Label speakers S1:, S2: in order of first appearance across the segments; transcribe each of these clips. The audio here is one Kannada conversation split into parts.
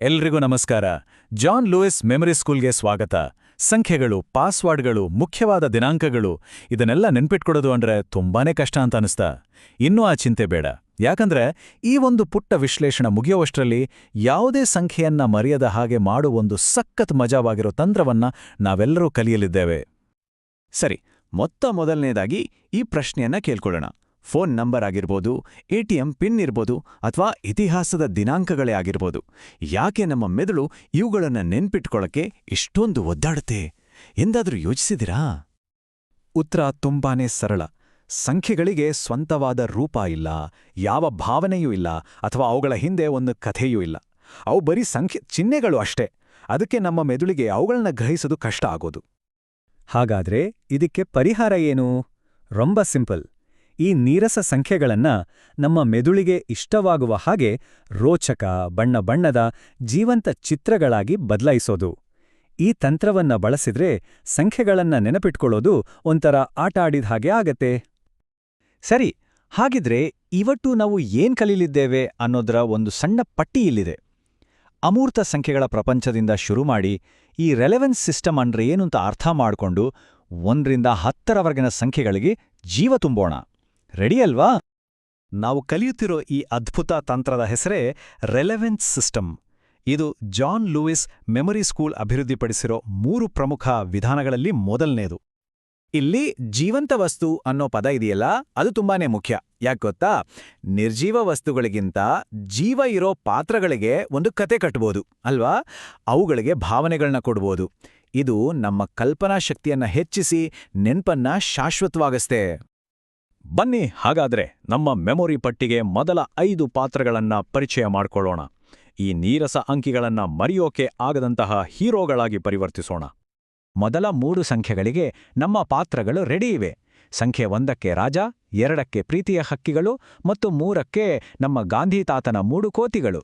S1: ಎಲ್ರಿಗೂ ನಮಸ್ಕಾರ. ಜಾನ್ ಲೂಯಿಸ್ ಮೆಮರಿ ಸ್ಕೂಲ್ಗೆ ಸ್ವಾಗತ. ಸಂಖ್ಯೆಗಳು, ಪಾಸ್ವರ್ಡ್ಗಳು, ಮುಖ್ಯವಾದ ದಿನಾಂಕಗಳು, ಇದನ್ನೆಲ್ಲ ನೆನ್ಪಿಟ್ಕೊಡೋದು ಅಂದ್ರೆ ತುಂಬಾನೇ ಕಷ್ಟ ಅಂತ ಅನಿಸ್ತಾ. ಇನ್ನೂ ಆ ಚಿಂತೆ ಬೇಡ. ಯಾಕಂದ್ರೆ ಈ ಒಂದು ಪುಟ್ಟ ವಿಶ್ಲೇಷಣೆ ಮುಗಿಯುವಷ್ಟರಲ್ಲಿ ಯಾವುದೇ ಸಂಖ್ಯೆಯನ್ನ ಮರೆಯದ ಹಾಗೆ ಮಾಡುವ ಒಂದು ಸಖತ್ ಮಜಾವಾಗಿರೋ ತಂತ್ರವನ್ನ ನಾವೆಲ್ಲರೂ ಕಲಿಯಲಿದ್ದೇವೆ.
S2: ಸರಿ, ಮೊತ್ತ ಮೊದಲನೇದಾಗಿ ಈ ಪ್ರಶ್ನೆಯನ್ನ ಕೇಳ್ಕೊಳ್ಳೋಣ. ಫೋನ್ ನಂಬರ್ ಆಗಿರ್ಬೋದು ಎಟಿಎಂ ಪಿನ್ ಇರ್ಬೋದು ಅಥವಾ ಇತಿಹಾಸದ ದಿನಾಂಕಗಳೇ ಆಗಿರ್ಬೋದು. ಯಾಕೆ ನಮ್ಮ ಮೆದುಳು ಇವುಗಳನ್ನು ನೆನ್ಪಿಟ್ಕೊಳ್ಳಕ್ಕೆ ಇಷ್ಟೊಂದು ಒದ್ದಾಡುತ್ತೆ? ಎಂದಾದರೂ ಯೋಚಿಸಿದಿರಾ
S1: ಉತ್ತರ ತುಂಬಾನೇ ಸರಳ. ಸಂಖ್ಯೆಗಳಿಗೆ ಸ್ವಂತವಾದ ರೂಪ ಇಲ್ಲ, ಯಾವ ಭಾವನೆಯೂ ಇಲ್ಲ, ಅಥವಾ ಅವುಗಳ ಹಿಂದೆ ಒಂದು ಕಥೆಯೂ ಇಲ್ಲ. ಅವು ಬರೀ ಸಂಖ್ಯೆ, ಚಿಹ್ನೆಗಳು ಅಷ್ಟೇ. ಅದಕ್ಕೆ ನಮ್ಮ ಮೆದುಳಿಗೆ ಅವುಗಳನ್ನ ಗ್ರಹಿಸೋದು ಕಷ್ಟ ಆಗೋದು.
S3: ಹಾಗಾದ್ರೆ ಇದಕ್ಕೆ ಪರಿಹಾರ ಏನು? ರೊಂಬ ಸಿಂಪಲ್. ಈ ನೀರಸ ಸಂಖ್ಯೆಗಳನ್ನ ನಮ್ಮ ಮೆದುಳಿಗೆ ಇಷ್ಟವಾಗುವ ಹಾಗೆ ರೋಚಕ, ಬಣ್ಣ ಬಣ್ಣದ, ಜೀವಂತ ಚಿತ್ರಗಳಾಗಿ ಬದಲಾಯಿಸೋದು. ಈ ತಂತ್ರವನ್ನ ಬಳಸಿದ್ರೆ ಸಂಖ್ಯೆಗಳನ್ನ ನೆನಪಿಟ್ಕೊಳ್ಳೋದು ಒಂಥರ ಆಟ ಆಡಿದ ಹಾಗೆ ಆಗತ್ತೆ.
S2: ಸರಿ, ಹಾಗಿದ್ರೆ ಇವತ್ತು ನಾವು ಏನ್ ಕಲೀಲಿದ್ದೇವೆ ಅನ್ನೋದರ ಒಂದು ಸಣ್ಣ ಪಟ್ಟಿ ಇಲ್ಲಿದೆ. ಅಮೂರ್ತ ಸಂಖ್ಯೆಗಳ ಪ್ರಪಂಚದಿಂದ ಶುರು ಮಾಡಿ ಈ ರೆಲೆವೆನ್ಸ್ ಸಿಸ್ಟಮ್ ಅಂದ್ರೆ ಏನು ಅಂತ ಅರ್ಥ ಮಾಡಿಕೊಂಡು ಒಂದರಿಂದ ಹತ್ತರವರೆಗಿನ ಸಂಖ್ಯೆಗಳಿಗೆ ಜೀವ ತುಂಬೋಣ. ರೆಡಿ ಅಲ್ವಾ? ನಾವು ಕಲಿಯುತ್ತಿರೋ ಈ ಅದ್ಭುತ ತಂತ್ರದ ಹೆಸರೇ ರೆಲೆವೆನ್ಸ್ ಸಿಸ್ಟಮ್ ಇದು ಜಾನ್ ಲೂಯಿಸ್ ಮೆಮೊರಿ ಸ್ಕೂಲ್ ಅಭಿವೃದ್ಧಿಪಡಿಸಿರೋ ಮೂರು ಪ್ರಮುಖ ವಿಧಾನಗಳಲ್ಲಿ ಮೊದಲನೇದು.
S1: ಇಲ್ಲಿ ಜೀವಂತ ವಸ್ತು ಅನ್ನೋ ಪದ ಇದೆಯಲ್ಲ, ಅದು ತುಂಬಾನೇ ಮುಖ್ಯ. ಯಾಕೆ ಗೊತ್ತಾ? ನಿರ್ಜೀವ ವಸ್ತುಗಳಿಗಿಂತ ಜೀವ ಇರೋ ಪಾತ್ರಗಳಿಗೆ ಒಂದು ಕತೆ ಕಟ್ಬೋದು, ಅಲ್ವಾ? ಅವುಗಳಿಗೆ ಭಾವನೆಗಳನ್ನ ಕೊಡ್ಬೋದು. ಇದು ನಮ್ಮ ಕಲ್ಪನಾ ಶಕ್ತಿಯನ್ನ ಹೆಚ್ಚಿಸಿ ನೆನ್ಪನ್ನ ಶಾಶ್ವತವಾಗಿಸ್ತೆ.
S2: ಬನ್ನಿ, ಹಾಗಾದ್ರೆ ನಮ್ಮ ಮೆಮೊರಿ ಪಟ್ಟಿಗೆ ಮೊದಲ ಐದು ಪಾತ್ರಗಳನ್ನ ಪರಿಚಯ ಮಾಡಿಕೊಳ್ಳೋಣ. ಈ ನೀರಸ ಅಂಕಿಗಳನ್ನ ಮರೆಯೋಕೆ ಆಗದಂತಹ ಹೀರೋಗಳಾಗಿ ಪರಿವರ್ತಿಸೋಣ. ಮೊದಲ ಮೂರು ಸಂಖ್ಯೆಗಳಿಗೆ ನಮ್ಮ ಪಾತ್ರಗಳು ರೆಡಿ ಇವೆ. ಸಂಖ್ಯೆ ಒಂದಕ್ಕೆ ರಾಜ, ಎರಡಕ್ಕೆ ಪ್ರೀತಿಯ ಹಕ್ಕಿಗಳು ಮತ್ತು ಮೂರಕ್ಕೆ ನಮ್ಮ ಗಾಂಧಿ ತಾತನ ಮೂಡು ಕೋತಿಗಳು.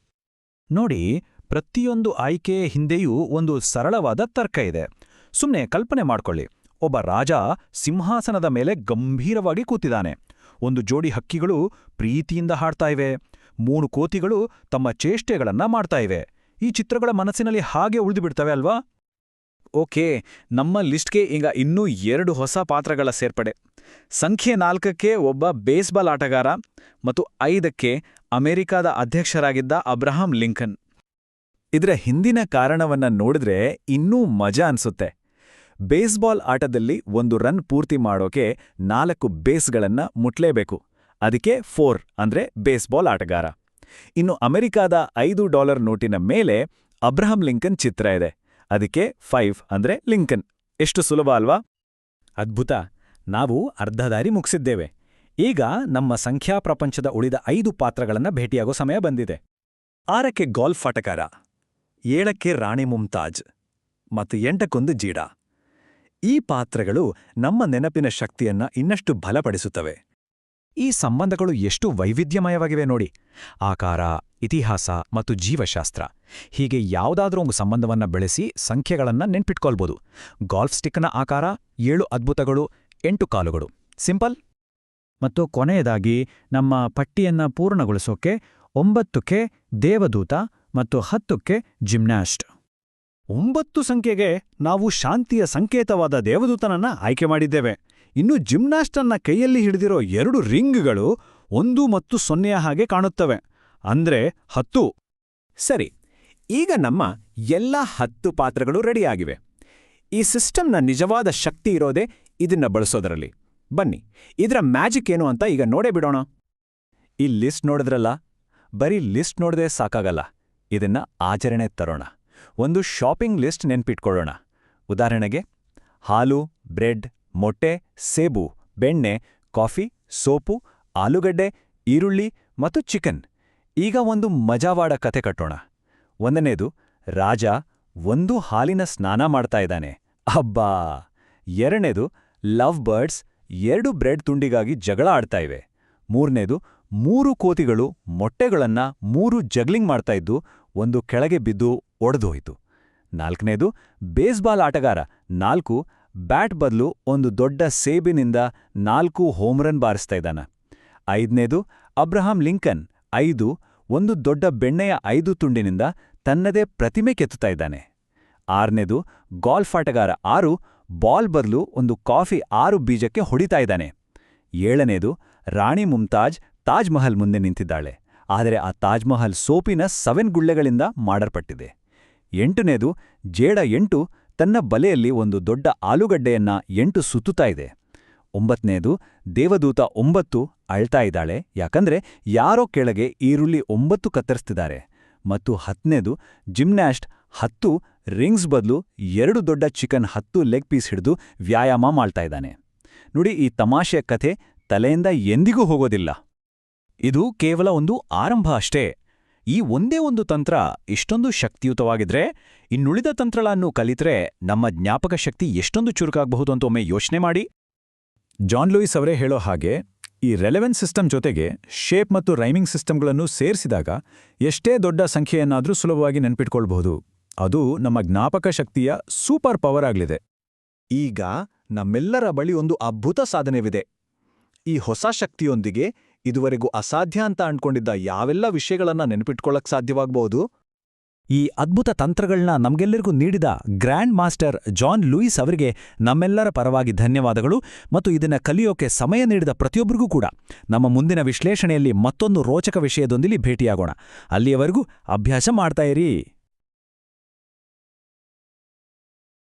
S2: ನೋಡಿ, ಪ್ರತಿಯೊಂದು ಆಯ್ಕೆಯ ಹಿಂದೆಯೂ ಒಂದು ಸರಳವಾದ ತರ್ಕ ಇದೆ. ಸುಮ್ಮನೆ ಕಲ್ಪನೆ ಮಾಡ್ಕೊಳ್ಳಿ. ಒಬ್ಬ ರಾಜ ಸಿಂಹಾಸನದ ಮೇಲೆ ಗಂಭೀರವಾಗಿ ಕೂತಿದ್ದಾನೆ. ಒಂದು ಜೋಡಿ ಹಕ್ಕಿಗಳು ಪ್ರೀತಿಯಿಂದ ಹಾಡ್ತಾ ಇವೆ. ಮೂರು ಕೋತಿಗಳು ತಮ್ಮ ಚೇಷ್ಟೆಗಳನ್ನ ಮಾಡ್ತಾ ಇವೆ. ಈ ಚಿತ್ರಗಳ ಮನಸ್ಸಿನಲ್ಲಿ ಹಾಗೆ ಉಳಿದುಬಿಡ್ತವೆ ಅಲ್ವಾ? ಓಕೆ, ನಮ್ಮ ಲಿಸ್ಟ್ಗೆ ಈಗ ಇನ್ನೂ ಎರಡು ಹೊಸ ಪಾತ್ರಗಳ ಸೇರ್ಪಡೆ. ಸಂಖ್ಯೆ ನಾಲ್ಕಕ್ಕೆ ಒಬ್ಬ ಬೇಸ್ಬಾಲ್ ಆಟಗಾರ ಮತ್ತು ಐದಕ್ಕೆ ಅಮೆರಿಕಾದ ಅಧ್ಯಕ್ಷರಾಗಿದ್ದ ಅಬ್ರಹಾಂ ಲಿಂಕನ್.
S1: ಇದರ ಹಿಂದಿನ ಕಾರಣವನ್ನ ನೋಡಿದ್ರೆ ಇನ್ನೂ ಮಜಾ ಅನ್ಸುತ್ತೆ. ಬೇಸ್ಬಾಲ್ ಆಟದಲ್ಲಿ ಒಂದು ರನ್ ಪೂರ್ತಿ ಮಾಡೋಕೆ ನಾಲ್ಕು ಬೇಸ್ಗಳನ್ನ ಮುಟ್ಲೇಬೇಕು. ಅದಕ್ಕೆ ಫೋರ್ ಅಂದ್ರೆ ಬೇಸ್ಬಾಲ್ ಆಟಗಾರ. ಇನ್ನು ಅಮೆರಿಕಾದ ಐದು ಡಾಲರ್ ನೋಟಿನ ಮೇಲೆ ಅಬ್ರಹಂ ಲಿಂಕನ್ ಚಿತ್ರ ಇದೆ. ಅದಕ್ಕೆ ಫೈವ್ ಅಂದ್ರೆ ಲಿಂಕನ್. ಎಷ್ಟು ಸುಲಭ ಅಲ್ವಾ?
S3: ಅದ್ಭುತ. ನಾವು ಅರ್ಧದಾರಿ ಮುಗಿಸಿದ್ದೇವೆ. ಈಗ ನಮ್ಮ ಸಂಖ್ಯಾ ಪ್ರಪಂಚದ ಉಳಿದ ಐದು ಪಾತ್ರಗಳನ್ನ ಭೇಟಿಯಾಗೋ ಸಮಯ ಬಂದಿದೆ.
S2: ಆರಕ್ಕೆ ಗಾಲ್ಫ್ ಆಟಗಾರ, ಏಳಕ್ಕೆ ರಾಣಿ ಮುಮ್ತಾಜ್, ಮತ್ತು ಎಂಟಕ್ಕೊಂದು ಜೀಡಾ. ಈ ಪಾತ್ರಗಳು ನಮ್ಮ ನೆನಪಿನ ಶಕ್ತಿಯನ್ನ ಇನ್ನಷ್ಟು ಬಲಪಡಿಸುತ್ತವೆ. ಈ ಸಂಬಂಧಗಳು ಎಷ್ಟು ವೈವಿಧ್ಯಮಯವಾಗಿವೆ ನೋಡಿ. ಆಕಾರ, ಇತಿಹಾಸ ಮತ್ತು ಜೀವಶಾಸ್ತ್ರ. ಹೀಗೆ ಯಾವುದಾದ್ರೂ ಒಂದು ಸಂಬಂಧವನ್ನ ಬೆಳೆಸಿ ಸಂಖ್ಯೆಗಳನ್ನ ನೆನ್ಪಿಟ್ಕೊಳ್ಬೋದು. ಗಾಲ್ಫ್ ಸ್ಟಿಕ್ನ ಆಕಾರ, ಏಳು ಅದ್ಭುತಗಳು, ಎಂಟು ಕಾಲುಗಳು. ಸಿಂಪಲ್?
S3: ಮತ್ತು ಕೊನೆಯದಾಗಿ, ನಮ್ಮ ಪಟ್ಟಿಯನ್ನ ಪೂರ್ಣಗೊಳಿಸೋಕೆ ಒಂಬತ್ತಕ್ಕೆ ದೇವದೂತ ಮತ್ತು ಹತ್ತಕ್ಕೆ ಜಿಮ್ನಾಸ್ಟ್.
S2: ಒಂಬತ್ತು ಸಂಖ್ಯೆಗೆ ನಾವು ಶಾಂತಿಯ ಸಂಕೇತವಾದ ದೇವದೂತನನ್ನ ಆಯ್ಕೆ ಮಾಡಿದ್ದೇವೆ. ಇನ್ನು ಜಿಮ್ನಾಸ್ಟನ್ನ ಕೈಯಲ್ಲಿ ಹಿಡಿದಿರೋ ಎರಡು ರಿಂಗ್ಗಳು ಒಂದು ಮತ್ತು ಸೊನ್ನೆಯ ಹಾಗೆ ಕಾಣುತ್ತವೆ. ಅಂದ್ರೆ ಹತ್ತು.
S1: ಸರಿ, ಈಗ ನಮ್ಮ ಎಲ್ಲ ಹತ್ತು ಪಾತ್ರಗಳು ರೆಡಿಯಾಗಿವೆ. ಈ ಸಿಸ್ಟಮ್ನ ನಿಜವಾದ ಶಕ್ತಿ ಇರೋದೇ ಇದನ್ನ ಬಳಸೋದರಲ್ಲಿ. ಬನ್ನಿ, ಇದರ ಮ್ಯಾಜಿಕ್ ಏನು ಅಂತ ಈಗ ನೋಡೇ ಬಿಡೋಣ. ಈ ಲಿಸ್ಟ್ ನೋಡಿದ್ರಲ್ಲ? ಬರೀ ಲಿಸ್ಟ್ ನೋಡದೆ ಸಾಕಾಗಲ್ಲ. ಇದನ್ನ ಆಚರಣೆ ತರೋಣ. ಒಂದು ಶಾಪಿಂಗ್ ಲಿಸ್ಟ್ ನೆನ್ಪಿಟ್ಕೊಳ್ಳೋಣ. ಉದಾಹರಣೆಗೆ, ಹಾಲು, ಬ್ರೆಡ್, ಮೊಟ್ಟೆ, ಸೇಬು, ಬೆಣ್ಣೆ, ಕಾಫಿ, ಸೋಪು, ಆಲೂಗಡ್ಡೆ, ಈರುಳ್ಳಿ ಮತ್ತು ಚಿಕನ್. ಈಗ ಒಂದು ಮಜಾವಾಡ ಕತೆ ಕಟ್ಟೋಣ. ಒಂದನೇದು, ರಾಜ ಒಂದು ಹಾಲಿನ ಸ್ನಾನ ಮಾಡ್ತಾ ಇದ್ದಾನೆ. ಅಬ್ಬಾ! ಎರಡನೇದು ಲವ್ ಬರ್ಡ್ಸ್ ಎರಡು ಬ್ರೆಡ್ ತುಂಡಿಗಾಗಿ ಜಗಳ ಆಡ್ತಾ ಇವೆ. ಮೂರನೇದು, ಮೂರು ಕೋತಿಗಳು ಮೊಟ್ಟೆಗಳನ್ನ ಮೂರು ಜಗ್ಲಿಂಗ್ ಮಾಡ್ತಾ ಇದ್ದು ಒಂದು ಕೆಳಗೆ ಬಿದ್ದು ಒಡೆದೋಯ್ತು ನಾಲ್ಕನೇದು, ಬೇಸ್ಬಾಲ್ ಆಟಗಾರ ನಾಲ್ಕು, ಬ್ಯಾಟ್ ಬದಲು ಒಂದು ದೊಡ್ಡ ಸೇಬಿನಿಂದ ನಾಲ್ಕು ಹೋಮ್ರನ್ ಬಾರಿಸ್ತಾ ಇದ್ದಾನ. ಐದನೇದು, ಅಬ್ರಹಾಂ ಲಿಂಕನ್ ಐದು, ಒಂದು ದೊಡ್ಡ ಬೆಣ್ಣೆಯ ಐದು ತುಂಡಿನಿಂದ
S3: ತನ್ನದೇ ಪ್ರತಿಮೆ ಕೆತ್ತುತ್ತಾ ಇದ್ದಾನೆ. ಆರನೇದು, ಗಾಲ್ಫ್ ಆಟಗಾರ ಆರು, ಬಾಲ್ ಬದಲು ಒಂದು ಕಾಫಿ ಆರು ಬೀಜಕ್ಕೆ ಹೊಡಿತಾ ಇದ್ದಾನೆ. ಏಳನೇದು, ರಾಣಿ ಮುಮ್ತಾಜ್ ತಾಜ್ ಮಹಲ್ ಮುಂದೆ ನಿಂತಿದ್ದಾಳೆ. ಆದರೆ ಆ ತಾಜ್ ಮಹಲ್ ಸೋಪಿನ ಸವೆನ್ ಗುಳ್ಳೆಗಳಿಂದ ಮಾಡಲ್ಪಟ್ಟಿದೆ. ಎಂಟನೇದು ಜೇಡ ಎಂಟು ತನ್ನ ಬಲೆಯಲ್ಲಿ ಒಂದು ದೊಡ್ಡ ಆಲೂಗಡ್ಡೆಯನ್ನ ಎಂಟು ಸುತ್ತುತ್ತಾ ಇದೆ. ಒಂಬತ್ತನೇದು ದೇವದೂತ ಒಂಬತ್ತು ಅಳ್ತಾ ಇದ್ದಾಳೆ. ಯಾಕಂದ್ರೆ ಯಾರೋ ಕೆಳಗೆ ಈರುಳ್ಳಿ ಒಂಬತ್ತು ಕತ್ತರಿಸ್ತಿದ್ದಾರೆ. ಮತ್ತು ಹತ್ತನೇದು ಜಿಮ್ನಾಸ್ಟ್ ಹತ್ತು, ರಿಂಗ್ಸ್ ಬದಲು ಎರಡು ದೊಡ್ಡ ಚಿಕನ್ ಹತ್ತು ಲೆಗ್ ಪೀಸ್ ಹಿಡಿದು ವ್ಯಾಯಾಮ ಮಾಡ್ತಾ ಇದ್ದಾನೆ. ನೋಡಿ ಈ ತಮಾಷೆಯ ಕಥೆ ತಲೆಯಿಂದ ಎಂದಿಗೂ ಹೋಗೋದಿಲ್ಲ.
S2: ಇದು ಕೇವಲ ಒಂದು ಆರಂಭ ಅಷ್ಟೇ. ಈ ಒಂದೇ ಒಂದು ತಂತ್ರ ಇಷ್ಟೊಂದು ಶಕ್ತಿಯುತವಾಗಿದ್ರೆ, ಇನ್ನುಳಿದ ತಂತ್ರಗಳನ್ನು ಕಲಿತ್ರೆ ನಮ್ಮ ಜ್ಞಾಪಕ ಶಕ್ತಿ ಎಷ್ಟೊಂದು ಚುರುಕಾಗಬಹುದು ಅಂತ ಒಮ್ಮೆ ಯೋಚನೆ ಮಾಡಿ.
S1: ಜಾನ್ ಲೂಯಿಸ್ ಅವರೇ ಹೇಳೋ ಹಾಗೆ, ಈ ರೆಲೆವೆನ್ಸ್ ಸಿಸ್ಟಮ್ ಜೊತೆಗೆ ಶೇಪ್ ಮತ್ತು ರೈಮಿಂಗ್ ಸಿಸ್ಟಮ್ಗಳನ್ನು ಸೇರಿಸಿದಾಗ ಎಷ್ಟೇ ದೊಡ್ಡ ಸಂಖ್ಯೆಯನ್ನಾದರೂ ಸುಲಭವಾಗಿ ನೆನ್ಪಿಟ್ಕೊಳ್ಬಹುದು. ಅದು ನಮ್ಮ ಜ್ಞಾಪಕ ಶಕ್ತಿಯ ಸೂಪರ್ ಪವರ್ ಆಗಲಿದೆ.
S4: ಈಗ ನಮ್ಮೆಲ್ಲರ ಬಳಿ ಒಂದು ಅದ್ಭುತ ಸಾಧನೆವಿದೆ. ಈ ಹೊಸ ಶಕ್ತಿಯೊಂದಿಗೆ ಇದುವರೆಗೂ ಅಸಾಧ್ಯ ಅಂತ ಅಂದ್ಕೊಂಡಿದ್ದ ಯಾವೆಲ್ಲ ವಿಷಯಗಳನ್ನ ನೆನಪಿಟ್ಕೊಳ್ಳಕ್ ಸಾಧ್ಯವಾಗಬಹುದು
S3: ಈ ಅದ್ಭುತ ತಂತ್ರಗಳನ್ನ ನಮಗೆಲ್ಲರಿಗೂ ನೀಡಿದ ಗ್ರ್ಯಾಂಡ್ ಮಾಸ್ಟರ್ ಜಾನ್ ಲೂಯಿಸ್ ಅವರಿಗೆ ನಮ್ಮೆಲ್ಲರ ಪರವಾಗಿ ಧನ್ಯವಾದಗಳು ಮತ್ತು ಇದನ್ನ ಕಲಿಯೋಕೆ ಸಮಯ ನೀಡಿದ ಪ್ರತಿಯೊಬ್ಬರಿಗೂ ಕೂಡ. ನಮ್ಮ ಮುಂದಿನ ವಿಶ್ಲೇಷಣೆಯಲ್ಲಿ ಮತ್ತೊಂದು ರೋಚಕ ವಿಷಯದೊಂದಿಗೆ ಭೇಟಿಯಾಗೋಣ. ಅಲ್ಲಿಯವರೆಗೂ ಅಭ್ಯಾಸ ಮಾಡ್ತಾ ಇರಿ.